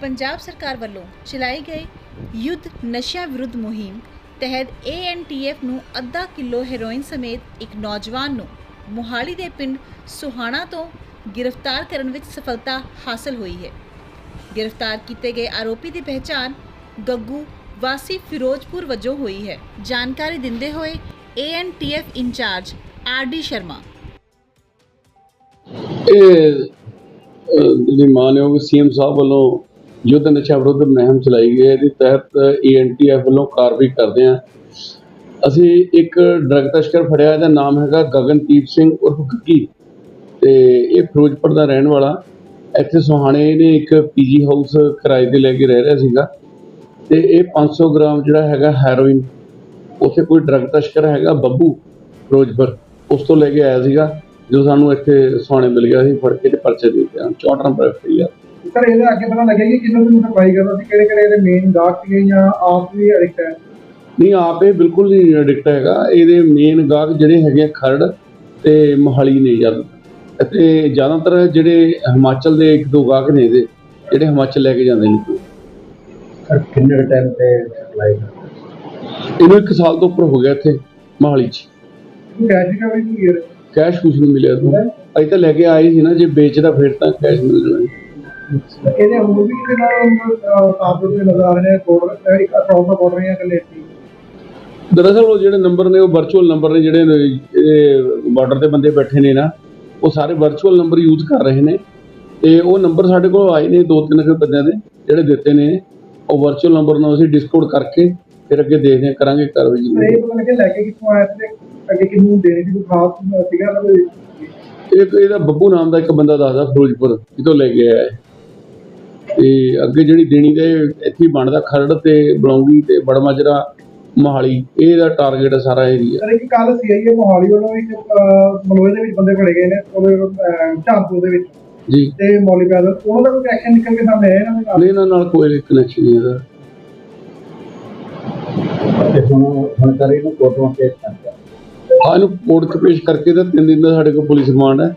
ਪੰਜਾਬ ਸਰਕਾਰ ਵੱਲੋਂ ਚਲਾਈ ਗਈ ਯੁੱਧ ਨਸ਼ਿਆਂ ਵਿਰੁੱਧ ਮੁਹਿੰਮ ਤਹਿਤ ANTF ਨੂੰ ਅੱਧਾ ਕਿਲੋ ਹੈਰੋਇਨ ਸਮੇਤ ਇੱਕ ਨੌਜਵਾਨ ਨੂੰ ਮੋਹਾਲੀ ਦੇ ਪਿੰਡ ਸੁਹਾਣਾ ਤੋਂ ਗ੍ਰਿਫਤਾਰ ਕਰਨ ਵਿੱਚ ਸਫਲਤਾ ਹਾਸਲ ਹੋਈ ਹੈ। ਗ੍ਰਿਫਤਾਰ ਕੀਤੇ ਗਏ ਆਰੋਪੀ ਦੀ ਪਹਿਚਾਣ ਗੱਗੂ ਵਾਸੀ ਫਿਰੋਜ਼ਪੁਰ ਵਜੋਂ ਹੋਈ ਹੈ। ਜਾਣਕਾਰੀ ਦਿੰਦੇ ਹੋਏ ANTF ਇੰਚਾਰਜ ਆਰਡੀ ਸ਼ਰਮਾ। ਇਹ ਜਿਹੜੀ ਮਾਨਯੋਗ ਸੀਐਮ ਸਾਹਿਬ ਵੱਲੋਂ ਯੁੱਧ ਨਸ਼ਾ ਵਿਰੁੱਧ ਮੁਹਿੰਮ ਚਲਾਈ ਗਈ ਹੈ, ਇਹਦੇ ਤਹਿਤ ਈਐਨਟੀਐਫ ਵੱਲੋਂ ਕਾਰਵਾਈ ਕਰਦੇ ਹਾਂ। ਅਸੀਂ ਇੱਕ ਡਰੱਗ ਤਸਕਰ ਫੜਿਆ, ਇਹਦਾ ਨਾਮ ਹੈਗਾ ਗਗਨਦੀਪ ਸਿੰਘ ਉਰਫ ਗੱਗੀ। ਤੇ ਇਹ ਫਿਰੋਜ਼ਪੁਰ ਦਾ ਰਹਿਣ ਵਾਲਾ। ਇੱਥੇ ਸੁਹਾਣੇ ਨੇ ਇੱਕ ਪੀਜੀ ਹਾਊਸ ਕਿਰਾਏ ਤੇ ਲੈ ਕੇ ਰਹਿ ਰਿਹਾ ਸੀਗਾ। ਤੇ ਇਹ 500 ਗ੍ਰਾਮ ਜਿਹੜਾ ਹੈਗਾ ਹੈਰੋਇਨ, ਉੱਥੇ ਕੋਈ ਡਰੱਗ ਤਸਕਰ ਹੈਗਾ ਬੱਬੂ ਫਿਰੋਜ਼ਪੁਰ, ਉਸ ਤੋਂ ਲੈ ਕੇ ਆਇਆ ਸੀਗਾ, ਜੋ ਸਾਨੂੰ ਇੱਥੇ ਸੋਨੇ ਮਿਲ ਗਿਆ ਸੀ, ਫੜ ਕੇ ਤੇ ਪਰਚੇ ਦੇ ਦਿੱਤੇ ਹਨ। 64 ਨੰਬਰ ਐਫਆਈਆਰ ਸਰ ਇਹਦੇ ਅੱਗੇ ਪਤਾ ਲੱਗਿਆ ਕਿ ਕਿੰਨੇ ਦਿਨ ਸਪਲਾਈ ਕਰਦਾ ਸੀ ਕਿਹੜੇ ਕਿਹੜੇ ਇਹਦੇ ਮੇਨ ਗਾਹਕ ਸੀਗੇ ਜਾਂ ਆਪ ਵੀ ਐਡਿਕਟ ਹੈ? ਨਹੀਂ ਆਪ ਇਹ ਬਿਲਕੁਲ ਨਹੀਂ ਐਡਿਕਟ ਹੈਗਾ। ਇਹਦੇ ਮੇਨ ਗਾਹਕ ਜਿਹੜੇ ਹੈਗੇ ਆ ਖਰੜ ਤੇ ਮੋਹਾਲੀ ਨੇ ਜਦ ਅਤੇ ਜ਼ਿਆਦਾਤਰ ਜਿਹੜੇ ਹਿਮਾਚਲ ਦੇ ਇੱਕ ਦੋ ਗਾਹਕ ਨੇ ਇਹਦੇ ਜਿਹੜੇ ਹਿਮਾਚਲ ਲੈ ਕੇ ਜਾਂਦੇ ਨੇ। ਸਰ ਕਿੰਨੇ ਟਾਈਮ ਤੇ ਸਪਲਾਈ ਇਹਨੂੰ ਇੱਕ ਸਾਲ ਤੋਂ ਉੱਪਰ ਹੋ ਗਿਆ ਇੱਥੇ ਮੋਹਾਲੀ 'ਚ। ਕੈਸ਼ ਰਿਕਵਰੀ ਕੀ ਹੈ ਕੈਸ਼ ਕੁਝ ਨਹੀਂ ਮਿਲਿਆ ਤੋਂ ਅਜੇ ਤਾਂ ਲੈ ਕੇ ਆਏ ਸੀ ਨਾ ਜੇ ਵੇਚਦਾ ਫਿਰ ਤਾਂ ਕੈਸ਼ ਮਿਲ ਜਾਣਾ। ਸੀ। ਇਹਦੇ ਹੋਰ ਵੀ ਨਾਲ ਕਾਬੂ ਦੇ ਨਜ਼ਰ ਆ ਰਹੇ ਨੇ? ਕੋਡ ਇੱਕ ਅਕਾਊਂਟ ਦਾ ਕੋਡ ਰਹੀਆਂ ਇਕੱਲੇ ਸੀ ਦਰਅਸਲ ਉਹ ਜਿਹੜੇ ਨੰਬਰ ਨੇ ਉਹ ਵਰਚੁਅਲ ਨੰਬਰ ਨੇ ਜਿਹੜੇ ਇਹ ਬਾਰਡਰ ਤੇ ਬੰਦੇ ਬੈਠੇ ਨੇ ਨਾ ਉਹ ਸਾਰੇ ਵਰਚੁਅਲ ਨੰਬਰ ਯੂਜ਼ ਕਰ ਰਹੇ ਨੇ। ਤੇ ਉਹ ਨੰਬਰ ਸਾਡੇ ਕੋਲ ਆਏ ਨੇ ਦੋ ਤਿੰਨ ਕੁ ਬੰਦਿਆਂ ਦੇ ਜਿਹੜੇ ਦਿੱਤੇ ਨੇ। ਉਹ ਵਰਚੁਅਲ ਨੰਬਰ ਨੂੰ ਅਸੀਂ ਡਿਸਕੋਡ ਕਰਕੇ ਫਿਰ ਅੱਗੇ ਦੇਖਦੇ ਹਾਂ ਕਰਾਂਗੇ ਕਾਰਵਾਈ ਜ਼ਰੂਰ। ਇਹ ਪਤਾ ਲੱਗਿਆ ਲੈ ਕੇ ਕਿੱਥੋਂ ਆਇਆ ਤੇ ਅੱਗੇ ਕਿਹਨੂੰ ਦੇਣੇ ਦੀ ਕੋਈ ਖਾਸ ਸੀਗਾ ਇੱਕ ਇਹਦਾ ਬੱਬੂ ਨਾਮ ਦਾ ਇੱਕ ਬੰਦਾ ਦੱਸਦਾ ਫਿਰੋਜ਼ਪੁਰ ਕਿਤੋਂ ਲੈ ਕੇ ਆਇਆ ਹੈ। ਤੇ ਅੱਗੇ ਜਿਹੜੀ ਦੇਣੀ ਦੇ ਇੱਥੇ ਬਣਦਾ ਖਰੜ ਤੇ ਬਲੌਂਗੀ ਤੇ ਬੜਮਾਜਰਾ ਮੋਹਾਲੀ ਇਹਦਾ ਟਾਰਗੇਟ ਹੈ ਸਾਰਾ ਏਰੀਆ ਸਰ ਇੱਕ ਕੱਲ ਸੀਆਈਏ ਮੋਹਾਲੀ ਵੱਲੋਂ ਇੱਕ ਮਲੋਏ ਦੇ ਵਿੱਚ ਬੰਦੇ ਫੜੇ ਗਏ ਨੇ ਉਹਦੇ ਝਾਂਪੂ ਦੇ ਵਿੱਚ। ਜੀ। ਤੇ ਮੌਲੀ ਪੈਦਲ ਉਹਨਾਂ ਦਾ ਕੋਈ ਐਕਸ਼ਨ ਨਿਕਲ ਕੇ ਸਾਹਮਣੇ ਆਇਆ ਇਹਨਾਂ ਦੇ ਨਾਲ? ਨਹੀਂ ਇਹਨਾਂ ਨਾਲ ਕੋਈ ਕਨੈਕਸ਼ਨ ਨਹੀਂ ਇਹਦਾ ਤੇ ਹੁਣ ਹੁਣ ਕਰੇ ਨੂੰ ਕੋਰਟੋਂ ਕੇਸ ਕਰਦਾ ਹਾਂ ਇਹਨੂੰ ਕੋਰਟ 'ਚ ਪੇਸ਼ ਕਰਕੇ ਤਾਂ ਤਿੰਨ ਦਿਨ ਦਾ ਸਾਡੇ ਕੋਲ ਪੁਲਿਸ ਰਿਮਾਂਡ ਹੈ।